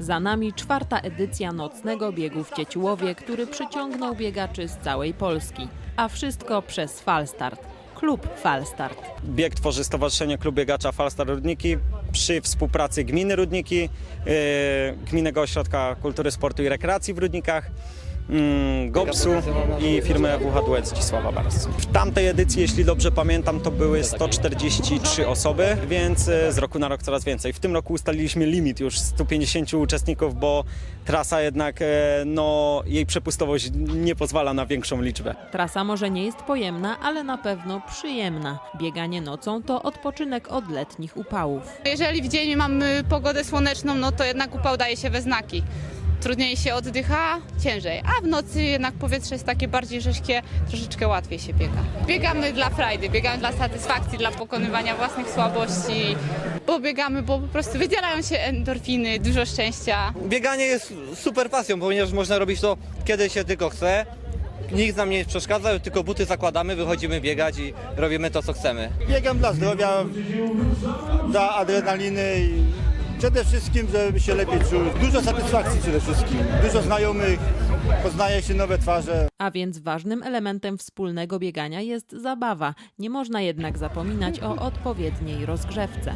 Za nami czwarta edycja nocnego biegu w Cieciłowie, który przyciągnął biegaczy z całej Polski. A wszystko przez Falstart. Klub Falstart. Bieg tworzy Stowarzyszenie Klub Biegacza Falstar Rudniki przy współpracy Gminy Rudniki, yy, Gminnego Ośrodka Kultury, Sportu i Rekreacji w Rudnikach, GOPS-u i firmy WH Duet Zdzisława Baras. W tamtej edycji, jeśli dobrze pamiętam, to były 143 osoby, więc yy, z roku na rok coraz więcej. W tym roku ustaliliśmy limit już 150 uczestników, bo trasa jednak, yy, no, jej przepustowość nie pozwala na większą liczbę. Trasa może nie jest pojemna, ale na pewno przyjemna. Bieganie nocą to odpoczynek od letnich upałów. Jeżeli w dzień mamy pogodę słoneczną, no to jednak upał daje się we znaki. Trudniej się oddycha, ciężej, a w nocy jednak powietrze jest takie bardziej rześkie, troszeczkę łatwiej się biega. Biegamy dla frajdy, biegamy dla satysfakcji, dla pokonywania własnych słabości, bo biegamy, bo po prostu wydzielają się endorfiny, dużo szczęścia. Bieganie jest super pasją, ponieważ można robić to kiedy się tylko chce. Nikt nam nie przeszkadza, tylko buty zakładamy, wychodzimy biegać i robimy to, co chcemy. Biegam dla zdrowia, dla adrenaliny i przede wszystkim, żeby się lepiej czuł. Dużo satysfakcji przede wszystkim, dużo znajomych, poznaje się nowe twarze. A więc ważnym elementem wspólnego biegania jest zabawa. Nie można jednak zapominać o odpowiedniej rozgrzewce.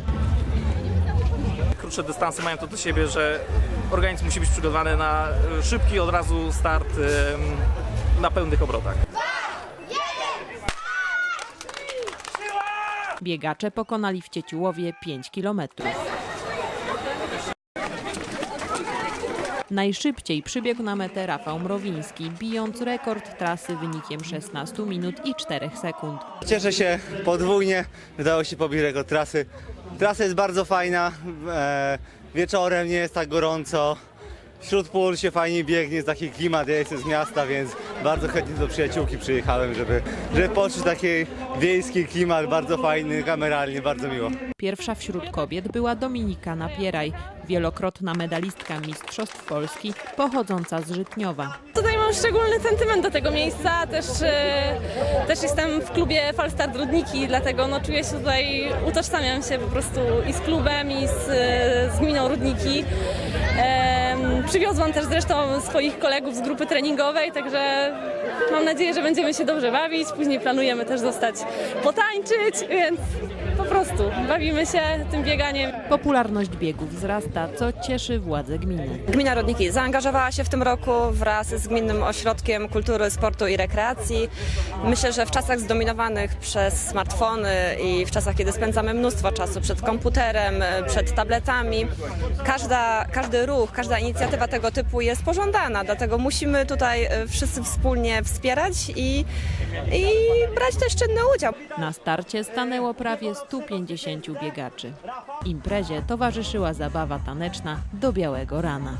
krótsze dystanse mają to do siebie, że organizm musi być przygotowany na szybki od razu start na pełnych obrotach. Biegacze pokonali w Cieciłowie 5 kilometrów. Najszybciej przybiegł na metę Rafał Mrowiński, bijąc rekord trasy wynikiem 16 minut i 4 sekund. Cieszę się podwójnie, udało się pobić rekord trasy. Trasa jest bardzo fajna, e, wieczorem nie jest tak gorąco. Wśród pól się fajnie biegnie, jest taki klimat, ja jestem z miasta, więc bardzo chętnie do przyjaciółki przyjechałem, żeby, żeby poczuć taki wiejski klimat, bardzo fajny, kameralnie, bardzo miło. Pierwsza wśród kobiet była Dominika Napieraj, wielokrotna medalistka Mistrzostw Polski, pochodząca z Żytniowa. Tutaj mam szczególny sentyment do tego miejsca, też, e, też jestem w klubie Falstart Rudniki, dlatego no, czuję się tutaj, utożsamiam się po prostu i z klubem, i z, e, z gminą Rudniki. Przywiozłam też zresztą swoich kolegów z grupy treningowej, także mam nadzieję, że będziemy się dobrze bawić. Później planujemy też zostać potańczyć, więc prostu bawimy się tym bieganiem. Popularność biegów wzrasta, co cieszy władze gminy. Gmina Rodniki zaangażowała się w tym roku wraz z Gminnym Ośrodkiem Kultury, Sportu i Rekreacji. Myślę, że w czasach zdominowanych przez smartfony i w czasach, kiedy spędzamy mnóstwo czasu przed komputerem, przed tabletami, każda, każdy ruch, każda inicjatywa tego typu jest pożądana, dlatego musimy tutaj e, wszyscy wspólnie wspierać i, i brać też czynny udział. Na starcie stanęło prawie 150 biegaczy. Imprezie towarzyszyła zabawa taneczna do białego rana.